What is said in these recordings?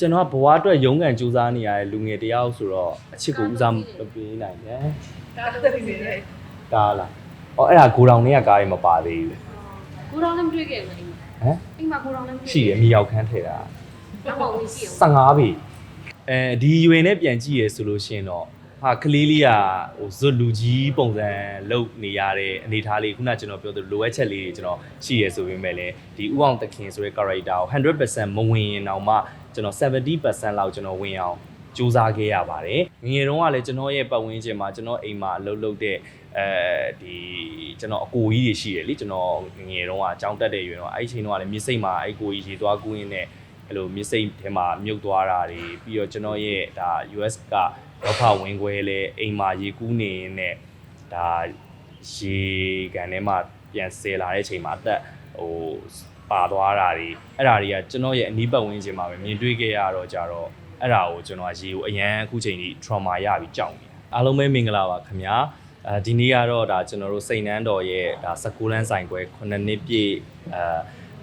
ကျွန်တော်ကဘဝအတွက်ရုန်းကန်ကြိုးစားနေရတဲ့လူငယ်တယောက်ဆိုတော့အချစ်ကိုဦးစားမပေးနိုင်တယ်ဒါတော့သိနေတယ်ကားလား။အော်အဲ့ဒါဂိုတောင်တွေကကားတွေမပါသေးဘူးကိုတော်လည်းမတွေ့ခဲ့ဘူးအိမ်။ဟမ်အိမ်မှာကိုတော်လည်းမတွေ့ရှိတယ်မြေရောက်ခန်းထည့်တာတော့မဝင်ရှိအောင်15ပြီ။အဲဒီရွယ်နဲ့ပြန်ကြည့်ရဆိုလို့ရှိရင်တော့ ဟာကလေးလေးကဟိုဇွတ်လူကြီးပုံစံလုပ်နေရတဲ့အနေအထားလေးခုနကကျွန်တော်ပြောသလိုလိုအပ်ချက်လေးတွေကျွန်တော်ရှိရဆိုပေမဲ့လည်းဒီဥအောင်တခင်ဆိုတဲ့ character ကို100%မဝင်ရင်တော့မှကျွန်တော်70%လောက်ကျွန်တော်ဝင်အောင်စူးစမ်းခဲ့ရပါတယ်ငယ်ငယ်တုန်းကလည်းကျွန်တော်ရဲ့ပတ်ဝန်းကျင်မှာကျွန်တော်အိမ်မှာအလုပ်လုပ်တဲ့အဲဒီကျွန်တော်အကိုကြီးတွေရှိတယ်လေကျွန်တော်ငယ်တုန်းကအကြောင်းတက်တဲ့ရွယ်တော့အဲ့ဒီချိန်တုန်းကလည်းမြစ်စိတ်မှာအဲ့ကိုကြီးရေသွားကူးရင်းနဲ့အဲ့လိုမြစ်စိတ်ထဲမှာမြုပ်သွားတာတွေပြီးတော့ကျွန်တော်ရဲ့ဒါ US က တော့ဖဝင်ခွဲလဲအိမ်မှာရေကူးနေရင်းနဲ့ဒါရေကန်ထဲမှာပြန်ဆယ်လာတဲ့ချိန်မှာအသက်ဟိုပါသွားတာတွေအဲ့ဒါတွေကကျွန်တော်ရဲ့အနီးပတ်ဝန်းကျင်မှာပဲမြင်တွေ့ခဲ့ရတော့ကြတော့အဲ့ဒါကိုကျွန်တော်ကရေကိုအရန်အခုချိန်ကြီး trauma ရပြီးကြောက်နေအားလုံးပဲမင်္ဂလာပါခင်ဗျာအဲဒီနေ့ကတော့ဒါကျွန်တော်တို့စိန်နှန်းတော်ရဲ့ဒါ16လမ်းဆိုင်ခွဲ9နှစ်ပြည့်အဲ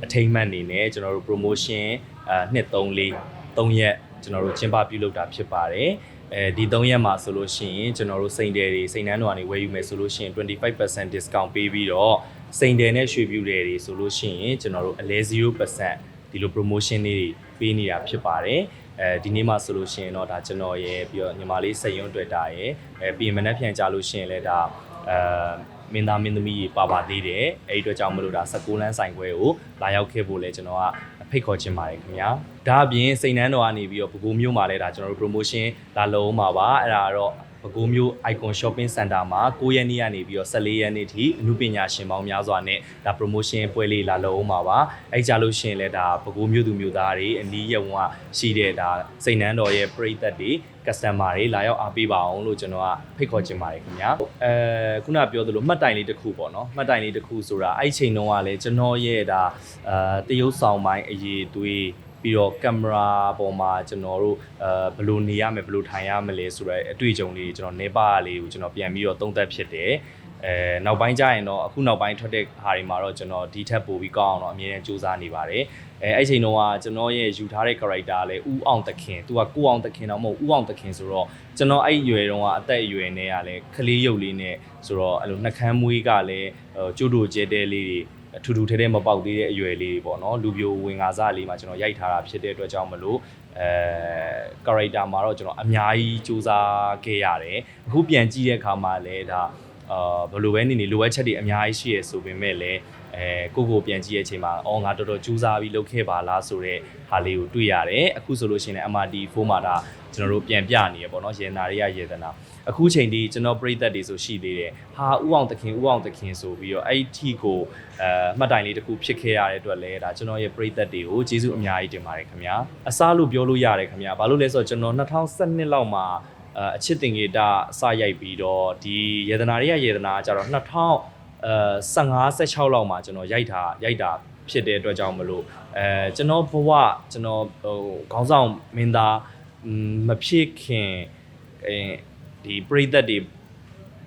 အထိမ်းအမှတ်အနေနဲ့ကျွန်တော်တို့ promotion အဲနှစ်3 4 3ရက်ကျွန်တော်တို့ကျင်းပပြုလုပ်တာဖြစ်ပါတယ် အဲဒီ3ရက်မှာဆိုလို့ရှိရင်ကျွန်တော်တို့စိန်တယ်တွေစိန်နှန်းတော်ကနေဝယ်ယူမယ်ဆိုလို့ရှိရင်25% discount ပေးပြီးတော့စိန်တယ်နဲ့ရွှေပြူတယ်တွေဆိုလို့ရှိရင်ကျွန်တော်တို့အလဲ0%ဒီလို promotion လေးတွေပေးနေတာဖြစ်ပါတယ်အဲဒီနေ့မှာဆိုလို့ရှိရင်တော့ဒါကျွန်တော်ရဲ့ပြီးတော့ညီမလေးစိတ်ရုံးတွေ့တာရဲ့အဲပြီးရင်မနေ့ပြန်ကြလို့ရှိရင်လည်းဒါအဲမင်းသားမင်းသမီးပါပါသေးတယ်အဲဒီအတွက်ကြောင့်မလို့ဒါ16လမ်းဆိုင်ခွဲကိုလာရောက်ခဲ့ဖို့လဲကျွန်တော်က ဖိတ်ခေါ်ချင်ပါတယ်ခင်ဗျာဒါအပြင်စိန်နှန်းတော်ကနေပြီးတော့ပကူမျိုးမှာလဲဒါကျွန်တော်တို့ promotion လာလုံးမှာပါအဲ့ဒါကတော့ ပဲခူးမြို့ Icon Shopping Center မှာ9ရက်နေ့ကနေပြီးတော့14ရက်နေ့ထိအမှုပညာရှင်ပေါင်းများစွာနဲ့ဒါ promotion ပွဲလေးလာလုပ်အောင်ပါပါအဲ့ကြလို့ရှိရင်လည်းဒါပဲခူးမြို့သူမြို့သားတွေအနီးရက်ဝန်ကရှိတဲ့ဒါစိန်နန်းတော်ရဲ့ပရိသတ်တွေ customer တွေလာရောက်အားပေးပါအောင်လို့ကျွန်တော်ကဖိတ်ခေါ်ချင်ပါတယ်ခင်ဗျာအဲခုနပြောသလိုမှတ်တိုင်လေးတစ်ခုပေါ့နော်မှတ်တိုင်လေးတစ်ခုဆိုတာအဲ့ချိန်တုန်းကလည်းကျွန်တော်ရဲ့ဒါအာတရုပ်ဆောင်ပိုင်းအရေးသွေး ပြီးတော့ကင်မရာပေါ်မှာကျွန်တော်တို့အဲဘယ်လိုနေရမယ်ဘယ်လိုထိုင်ရမလဲဆိုတော့အတွေ့အကြုံလေးကျွန်တော်နေပါလေးကိုကျွန်တော်ပြန်ပြီးတော့သုံးသပ်ဖြစ်တယ်အဲနောက်ပိုင်းကျရင်တော့အခုနောက်ပိုင်းထွက်တဲ့ဟာတွေမှာတော့ကျွန်တော်ဒီထက်ပိုပြီးကောင်းအောင်တော့အမြဲတမ်းစူးစမ်းနေပါတယ်အဲအဲ့ချိန်တုန်းကကျွန်တော်ရဲ့ယူထားတဲ့ character လည်းဥအောင်တခင်သူကကိုအောင်တခင်တော့မဟုတ်ဥအောင်တခင်ဆိုတော့ကျွန်တော်အဲ့အရွယ်တုန်းကအသက်အရွယ်နဲ့ကလည်းခလေးရုပ်လေးနဲ့ဆိုတော့အဲ့လိုနှကမ်းမွေးကလည်းဟိုကျိုးတို့ကျဲတဲလေးတွေ ထူထူထဲထဲမပေါက်သေးတဲ့အရွယ်လေးပေါ့နော်လူပြိုဝင်ငါစားလေးမှာကျွန်တော်ရိုက်ထားတာဖြစ်တဲ့အတွက်ကြောင့်မလို့အဲ character မှာတော့ကျွန်တော်အများကြီးစူးစမ်းခဲ့ရတယ်အခုပြန်ကြည့်တဲ့အခါမှာလည်းဒါအာဘယ်လိုပဲနေနေလိုအပ်ချက်တွေအများကြီးရှိရဆိုပေမဲ့လည်းအဲကိုကိုပြန်ကြည့်တဲ့အချိန်မှာအော်ငါတော်တော်စူးစမ်းပြီးလုပ်ခဲ့ပါလားဆိုတဲ့ဟာလေးကိုတွေ့ရတယ်အခုဆိုလို့ရှိရင်လည်း MRT4 မှာဒါ ကျွန်တော်တို့ပြန်ပြနေရပေါ့နော်ရေနာတွေကရေသနာအခုချိန်ဒီကျွန်တော်ပြိသက်တွေဆိုရှိသေးတယ်ဟာဥအောင်တခင်ဥအောင်တခင်ဆိုပြီးတော့အဲ့ဒီထီကိုအဲမှတ်တိုင်လေးတစ်ခုဖြစ်ခဲ့ရတဲ့အတွက်လည်းဒါကျွန်တော်ရဲ့ပြိသက်တွေကိုကျေးဇူးအများကြီးတင်ပါတယ်ခင်ဗျာအစားလို့ပြောလို့ရတယ်ခင်ဗျာဘာလို့လဲဆိုတော့ကျွန်တော်2012လောက်မှာအအချစ်တင်ဂေတာအစရိုက်ပြီးတော့ဒီယေဒနာတွေကယေဒနာကကြတော့2000အဲ15 16လောက်မှာကျွန်တော်ရိုက်တာရိုက်တာဖြစ်တဲ့အတွက်ကြောင့်မလို့အဲကျွန်တော်ဘဝကျွန်တော်ဟိုခေါင်းဆောင်မင်းသား မဖြစ်ခင်အဲဒီပရိသတ်တွေ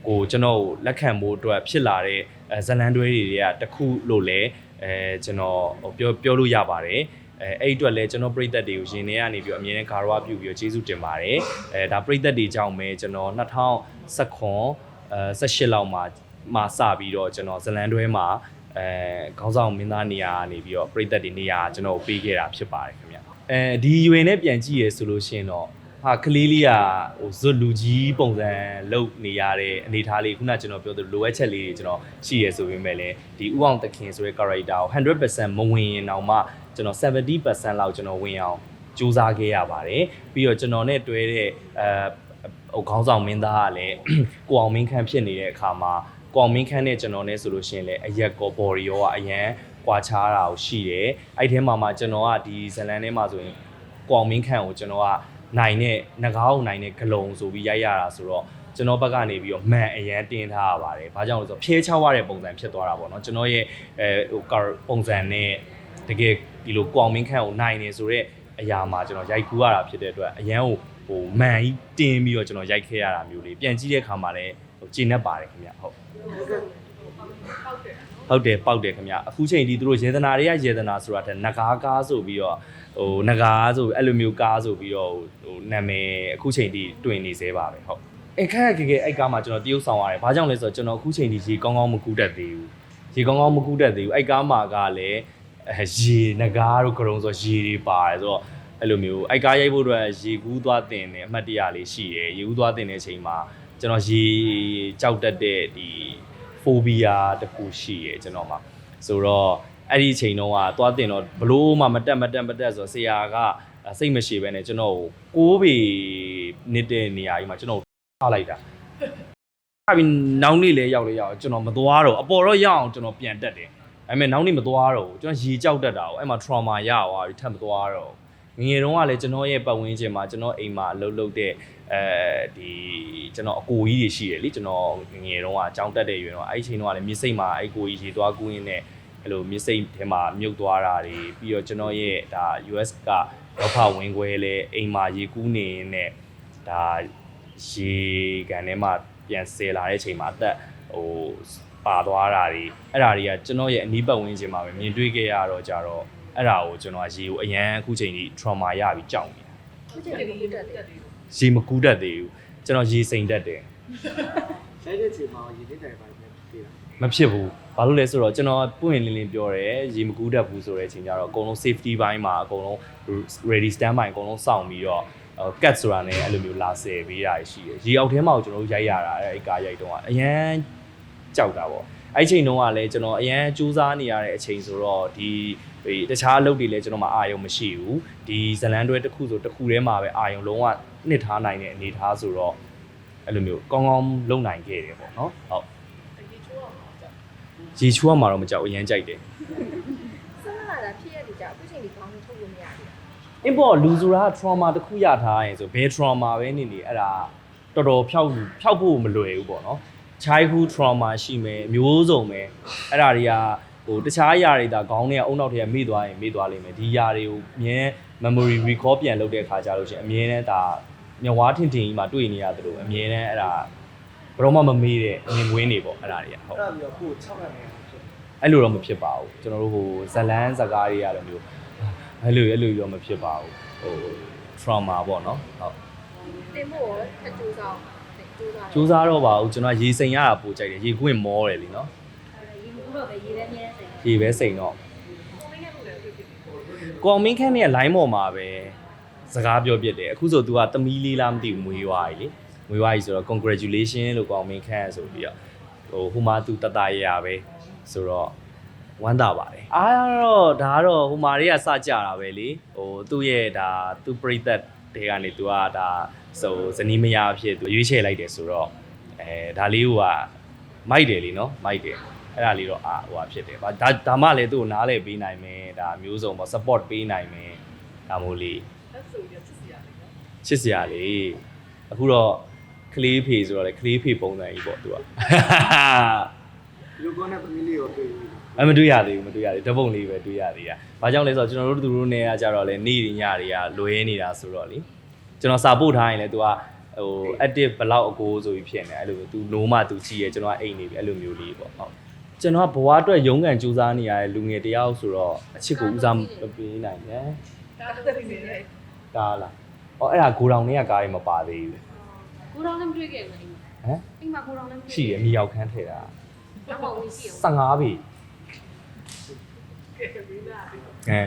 ကိုကျွန်တော်လက်ခံဖို့အတွက်ဖြစ်လာတဲ့အဲဇလန်တွဲတွေကတခုလို့လဲအဲကျွန်တော်ဟိုပြောပြောလို့ရပါတယ်အဲအဲ့အတွက်လဲကျွန်တော်ပြိသက်တွေကိုရင်ထဲကနေပြီးတော့အမြဲတမ်းဂါရဝပြုပြီးတော့ကျေးဇူးတင်ပါတယ်အဲဒါပြိသက်တွေကြောင့်ပဲကျွန်တော်2019အဲ18လောက်မှာမှာစပြီးတော့ကျွန်တော်ဇလန်တွဲမှာအဲခေါင်းဆောင်မင်းသားနေရာကနေပြီးတော့ပြိသက်တွေနေရာကျွန်တော်ပေးခဲ့တာဖြစ်ပါတယ်ခင်ဗျ အဲဒီရွယ်နဲ့ပြန်ကြည့်ရဆိုလို့ရှိရင်တော့ဟာကလေးလေးကဟိုဇွတ်လူကြီးပုံစံလုပ်နေရတဲ့အနေအထားလေးခုနကျွန်တော်ပြောသလိုလိုအပ်ချက်လေးတွေကျွန်တော်ရှိရဆိုပေမဲ့လည်းဒီဥအောင်တခင်ဆိုတဲ့ character ကို100%မဝင်ရင်တော့မှကျွန်တော်70%လောက်ကျွန်တော်ဝင်အောင်စူးစမ်းခဲ့ရပါတယ်ပြီးတော့ကျွန်တော်နဲ့တွဲတဲ့အဲဟိုခေါင်းဆောင်မင်းသားကလည်းကိုအောင်မင်းခန့်ဖြစ်နေတဲ့အခါမှာကိုအောင်မင်းခန့်နဲ့ကျွန်တော်နဲ့ဆိုလို့ရှိရင်လည်းအရက်ကောဘော်ရီရောကအရန် ကွာခြားတာကိုရှိတယ်အဲ့ဒီထဲမှာမှကျွန်တော်ကဒီဇလန်ထဲမှာဆိုရင်ကိုအောင်မင်းခန့်ကိုကျွန်တော်ကနိုင်တဲ့ငကားကိုနိုင်တဲ့ဂလုံဆိုပြီးရိုက်ရတာဆိုတော့ကျွန်တော်ဘက်ကနေပြီးတော့မန်အရန်တင်းထားရပါတယ်။ဘာကြောင့်လဲဆိုတော့ဖြဲချောက်ရတဲ့ပုံစံဖြစ်သွားတာပေါ့နော်။ကျွန်တော်ရဲ့အဲဟိုပုံစံနဲ့တကယ်ဒီလိုကွာမင်းခန့်ကိုနိုင်နေဆိုတော့အရာမှာကျွန်တော်ရိုက်ကူးရတာဖြစ်တဲ့အတွက်အရန်ကိုဟိုမန်ကြီးတင်းပြီးတော့ကျွန်တော်ရိုက်ခဲ့ရတာမျိုးလေးပြန်ကြည့်တဲ့အခါမှာလည်းဟိုကျဉ်တ်ပါတယ်ခင်ဗျဟုတ်ဟုတ်တယ် ဟုတ်တယ်ပေါက်တယ်ခင်ဗျအခုချိန်ဒီသူတို့ယေဒနာတွေကယေဒနာဆိုတာတဲ့နဂါးကားဆိုပြီးတော့ဟိုနဂါးဆိုအဲ့လိုမျိုးကားဆိုပြီးတော့ဟိုနာမည်အခုချိန်ဒီတွင်နေသေးပါပဲဟုတ်အဲ့ခက်ခက်ခဲခဲအဲ့ကားမှာကျွန်တော်တရုပ်ဆောင်ရတယ်ဘာကြောင့်လဲဆိုတော့ကျွန်တော်အခုချိန်ဒီရေကောင်းကောင်းမကူးတတ်သေးဘူးရေကောင်းကောင်းမကူးတတ်သေးဘူးအဲ့ကားမှာကလည်းအဲရေနဂါးတို့ကရုံဆိုရေတွေပါတယ်ဆိုတော့အဲ့လိုမျိုးအဲ့ကားရိုက်ဖို့အတွက်ရေကူးသွားတင်တယ်အမှတ်တရလေးရှိတယ်ရေကူးသွားတင်တဲ့အချိန်မှာကျွန်တော်ရေကြောက်တတ်တဲ့ဒီ ဖိုဘီယာတစ်ခုရှိရယ်ကျွန်တော်မှာဆိုတော့အဲ့ဒီအချိန်တုန်းကသွားတင်တော့ဘလို့မှမတက်မတက်မတက်ဆိုတော့ဆရာကစိတ်မရှိဘဲနဲ့ကျွန်တော်ကိုကိုးပေနေတဲ့နေရာကြီးမှာကျွန်တော်ထားလိုက်တာအဲ့ပြီးနောက်နေ့လဲရောက်လဲရောက်ကျွန်တော်မသွားတော့အပေါ်တော့ရအောင်ကျွန်တော်ပြန်တက်တယ်အဲ့မဲ့နောက်နေ့မသွားတော့ဘူးကျွန်တော်ရေကြောက်တက်တာ哦အဲ့မှာ trauma ရသွားပြီထပ်မသွားတော့ဘူး ငငယ်တုန်းကလည်းကျွန်တော်ရဲ့ပတ်ဝန်းကျင်မှာကျွန်တော်အိမ်မှာအလုပ်လုပ်တဲ့အဲဒီကျွန်တော်အကိုကြီးတွေရှိတယ်လीကျွန်တော်ငငယ်တုန်းကအကြောင်းတက်တဲ့ရွယ်တော့အဲ့ဒီအချိန်တုန်းကလည်းမြစ်စိတ်မှာအဲ့ကိုကြီးရေသွားကူးရင်းနဲ့အဲ့လိုမြစ်စိတ်ထဲမှာမြုပ်သွားတာတွေပြီးတော့ကျွန်တော်ရဲ့ဒါ US ကရောက်ဖဝင်ခွဲလဲအိမ်မှာရေကူးနေရင်းနဲ့ဒါရေကန်ထဲမှာပြန်ဆယ်လာတဲ့အချိန်မှာအသက်ဟိုပါသွားတာတွေအဲ့ဒါတွေကကျွန်တော်ရဲ့အနီးပတ်ဝန်းကျင်မှာပဲမြင်တွေ့ခဲ့ရတော့ကြတော့ အဲ့ဒါကိုကျွန်တော်ကရေကိုအရန်အခုချိန်ကြီး trauma ရပြီးကြောက်နေတာခုချိန်လေးကိုတက်တယ်ရေမကူးတတ်သေးဘူးကျွန်တော်ရေစိမ်တတ်တယ်ရိုက်တဲ့ချိန်မှာရေနစ်တိုင်ပိုင်းပဲပြေးတာမဖြစ်ဘူးဘာလို့လဲဆိုတော့ကျွန်တော်ပွင့်လင်းလင်းပြောတယ်ရေမကူးတတ်ဘူးဆိုတဲ့အချိန်ကျတော့အကုန်လုံး safety ဘိုင်းမှာအကုန်လုံး ready stand by အကုန်လုံးစောင့်ပြီးတော့ cut ဆိုတာနဲ့အဲ့လိုမျိုးလာဆယ်ပေးတာရှိတယ်ရေအောက်ထဲမှာကိုကျွန်တော်တို့ရိုက်ရတာအဲ့ကားရိုက်တော့အရန်ကြောက်တာပေါ့ အဲ့ချိန်တုန်းကလည်းကျွန်တော်အရန်စူးစမ်းနေရတဲ့အချိန်ဆိုတော့ဒီဒီတခြားအလုပ်တွေလည်းကျွန်တော်မှအာရုံမရှိဘူးဒီဇလန်တွဲတစ်ခုဆိုတစ်ခုထဲမှာပဲအာရုံလုံးဝနှစ်ထားနိုင်တဲ့အနေအထားဆိုတော့အဲ့လိုမျိုးကောင်းကောင်းလုပ်နိုင်ခဲ့တယ်ပေါ့နော်ဟုတ်ရေချိုးရမှာတော့မကြောက်အရန်ကြိုက်တယ်ဆက်လာတာဖြစ်ရတဲ့ကြောင့်အခုချိန်ဒီကောင်းထုတ်လို့မရဘူးအင်းပေါ့လူဆိုတာ trauma တစ်ခုရထားရင်ဆိုဘယ် trauma ပဲနေနေအဲ့ဒါတော်တော်ဖြောက်ဖြောက်ဖို့မလွယ်ဘူးပေါ့နော် childhood trauma ရှိမယ်မျိုးစုံပဲအဲ့ဒါတွေကဟိုတခြားຢာတွေဒါခေါင်းထဲကအုံနောက်ထဲကမေ့သွားရင်မေ့သွားလိမ့်မယ်ဒီຢာတွေကိုအမြဲ memory recall ပြန်လုပ်တဲ့အခါကျလို့ရှိရင်အမြဲတမ်းဒါမျက်ဝါးထင်ထင်ကြီးမှတွေ့နေရတယ်လို့အမြဲတမ်းအဲ့ဒါဘယ်တော့မှမမေ့တဲ့ငင်ငွေးနေပေါ့အဲ့ဒါတွေကဟုတ်အဲ့ဒါပြီးတော့ကိုယ်6ရနေဖြစ်အဲ့လိုတော့မဖြစ်ပါဘူးကျွန်တော်တို့ဟိုဇလန်းဇကားတွေရလို့မျိုးအဲ့လိုအဲ့လိုတော့မဖြစ်ပါဘူးဟို trauma ပေါ့နော်ဟုတ်တင်ဖို့အကျိုးဆောင် ကျိုးဆောင်စူးစားတော့ပါဘူးကျွန်တော်ရေစိမ်ရတာပိုကြိုက်တယ်ရေကွင်းမောတယ်လीနော်ရေမကူတော့ပဲရေထဲမြဲစိန်ရေပဲစိမ်တော့ကောင်မင်းခန့်နဲ့ line ပေါ်မှာပဲစကားပြောပြတယ်အခုဆို तू ကသမီးလေးလားမသိဘူးမွေးသွားပြီလေမွေးသွားပြီဆိုတော့ congratulation လို့ကောင်မင်းခန့်ဆိုပြီးတော့ဟိုဟိုမှာ तू တတရရပဲဆိုတော့ဝမ်းသာပါတယ်အားတော့ဒါကတော့ဟိုမာတွေကစကြတာပဲလေဟိုသူ့ရဲ့ဒါသူ့ပြိသက် တွေကနေ तू ကဒါဆိုဇနီးမယားအဖြစ် तू ရွေးချယ်လိုက်တယ်ဆိုတော့အဲဒါလေးကမိုက်တယ်လीနော်မိုက်တယ်အဲ့ဒါလေးတော့အာဟိုဟာဖြစ်တယ်။ဒါဒါမှလည်းသူ့ကိုနားလည်ပေးနိုင်မယ်။ဒါမျိုးစုံပေါ့ support ပေးနိုင်မယ်။ဒါမို့လေးချစ်စရာလေးအခုတော့ကလေးဖေဆိုတော့လေကလေးဖေပုံစံကြီးပေါ့သူကလူကောနဲ့သမီးလေးကိုတွေ့ပြီး အမတွေ့ရသေးဘူးမတွေ့ရသေးဘူးဓာတ်ပုံလေးပဲတွေ့ရသေးတာ။ဘာကြောင့်လဲဆိုတော့ကျွန်တော်တို့သူတို့နေရကြတော့လေနေ့ညတွေကလွဲနေတာဆိုတော့လေကျွန်တော်စာပို့ထားရင်လေ तू ကဟို active ဘလောက်အကိုဆိုပြီးဖြစ်နေအဲ့လိုမျိုး तू နိုးမှ तू ကြည့်ရကျွန်တော်ကအိမ်နေပြီအဲ့လိုမျိုးလေးပေါ့ဟုတ်ကျွန်တော်ကဘဝအတွက်ရုန်းကန်ကြိုးစားနေရတဲ့လူငယ်တယောက်ဆိုတော့အချစ်ကိုဦးစားမပေးနိုင်နဲ့ကားလား။အော်အဲ့ဒါဂိုတောင်တွေကကားတွေမပါသေးဘူး ကိုတော်လည်းမတွေ့ခဲ့ဘူးအိမ် ။ဟမ် အိမ်မှာကိုတော်လည်းမတွေ့ ရှိရမြေရောက်ခန်းထည့်တာ နောက်မှဝင်ရှိအောင် 15ပြီ။ အဲ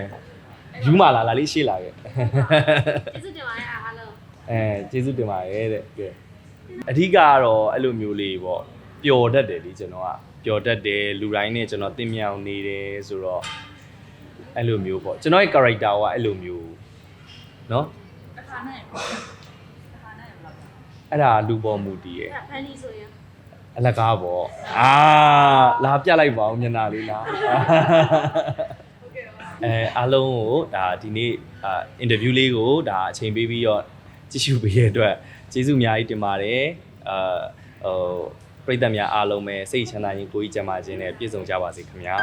ယူမလာလာလေးရှေ့လာခဲ့ ကျေးဇူးတင်ပါတယ်အားလုံး အဲကျေးဇူးတင်ပါတယ်တဲ့ကဲအဓိကကတော့အဲ့လိုမျိုးလေးပေါ့ပျော်တတ်တယ်ဒီကျွန်တော်ကပျော်တတ်တယ်လူတိုင်းနဲ့ကျွန်တော်တင်မြောင်နေတယ်ဆိုတော့အဲ့လိုမျိုးပေါ့ကျွန်တော်ရဲ့ character ကအဲ့လိုမျိုးเนาะ အခါနဲ့အခါနဲ့ဘယ်လောက် အဲ့ဒါလူပေါ်မူတည်ရဲ့ အဲ့ဖန်လီဆိုရင် အလကားပေါ့အာလာပြလိုက်ပါဦးမျက်နှာလေးလားအဲအားလုံးကိုဒါဒီနေ့အာအင်တာဗျူးလေးကိုဒါအချိန်ပေးပြီးတော့ကြည့်ရှုပေးရတဲ့အတွက်ကျေးဇူးအများကြီးတင်ပါတယ်အာဟိုပရိသတ်များအားလုံးပဲစိတ်ချမ်းသာခြင်းကိုယ်ကြီးကျန်းမာခြင်းနဲ့ပြည့်စုံကြပါစေခင်ဗျာ